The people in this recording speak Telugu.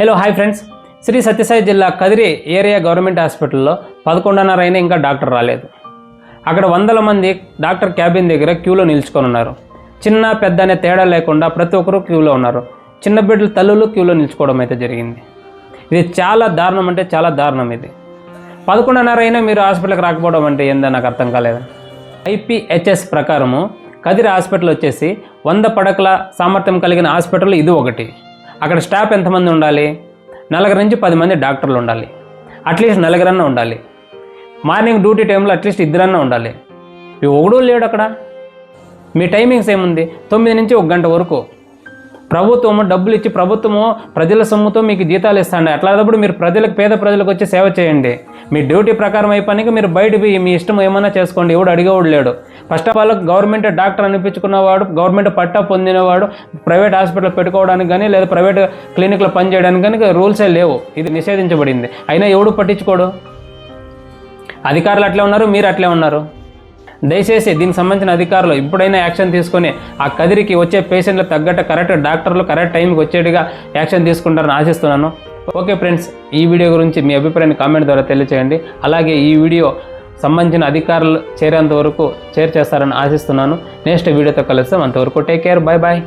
Hello hi friends Shri Sathya Sai జిల్లా కదిరి ఏరియా గవర్నమెంట్ హాస్పిటల్లో పదకొండున్నర అయినా ఇంకా డాక్టర్ రాలేదు. అక్కడ వందల మంది డాక్టర్ క్యాబిన్ దగ్గర క్యూలో నిల్చుకొని ఉన్నారు. చిన్న పెద్ద అనే తేడా లేకుండా ప్రతి ఒక్కరూ క్యూలో ఉన్నారు. చిన్న బిడ్డల తల్లులు క్యూలో నిల్చుకోవడం అయితే జరిగింది. ఇది చాలా దారుణం అంటే చాలా దారుణం ఇది. పదకొండున్నర అయినా మీరు హాస్పిటల్కి రాకపోవడం అంటే ఏందో నాకు అర్థం కాలేదు. ఐపీహెచ్ఎస్ ప్రకారము కదిరి హాస్పిటల్ వచ్చేసి వంద పడకల సామర్థ్యం కలిగిన హాస్పిటల్ ఇది ఒకటి. అక్కడ స్టాఫ్ ఎంతమంది ఉండాలి? నలుగురు నుంచి పది మంది డాక్టర్లు ఉండాలి. అట్లీస్ట్ నలుగురన్నా ఉండాలి. మార్నింగ్ డ్యూటీ టైంలో అట్లీస్ట్ ఇద్దరన్నా ఉండాలి. ఇవి ఒకడూ లేడు అక్కడ. మీ టైమింగ్స్ ఏముంది? తొమ్మిది నుంచి ఒక గంట వరకు. ప్రభుత్వము డబ్బులు ఇచ్చి ప్రభుత్వము ప్రజల సొమ్ముతో మీకు జీతాలు ఇస్తాండి. అట్లాంటప్పుడు మీరు ప్రజలకు పేద ప్రజలకు వచ్చి సేవ చేయండి. మీ డ్యూటీ ప్రకారం అయిపోయినాక మీరు బయట పోయి మీ ఇష్టం ఏమైనా చేసుకోండి. ఎవడు అడిగేవాడు లేడు. First of all government doctor అనిపించుకున్నవాడు government పట్టా పొందినవాడు ప్రైవేట్ హాస్పిటల్ పెట్టుకోవడానికి కానీ లేదా ప్రైవేట్ క్లినిక్లో పనిచేయడానికి కానీ రూల్సే లేవు. ఇది నిషేధించబడింది. అయినా ఎవడు పట్టించుకోడు? అధికారులు అట్లే ఉన్నారు మీరు అట్లే ఉన్నారు. దయచేసి దీనికి సంబంధించిన అధికారులు ఇప్పుడైనా యాక్షన్ తీసుకొని ఆ కదిరికి వచ్చే పేషెంట్లకు తగ్గట్టు కరెక్ట్ డాక్టర్లు కరెక్ట్ టైంకి వచ్చేట్టుగా యాక్షన్ తీసుకుంటారని ఆశిస్తున్నాను. ఓకే ఫ్రెండ్స్ ఈ వీడియో గురించి మీ అభిప్రాయాన్ని కామెంట్ ద్వారా తెలియచేయండి. అలాగే ఈ వీడియో సంబంధించిన అధికారులు చేరేంత వరకు చేర్ చేస్తారని ఆశిస్తున్నాను. నెక్స్ట్ వీడియోతో కలుస్తాం అంతవరకు టేక్ కేర్ బాయ్ బాయ్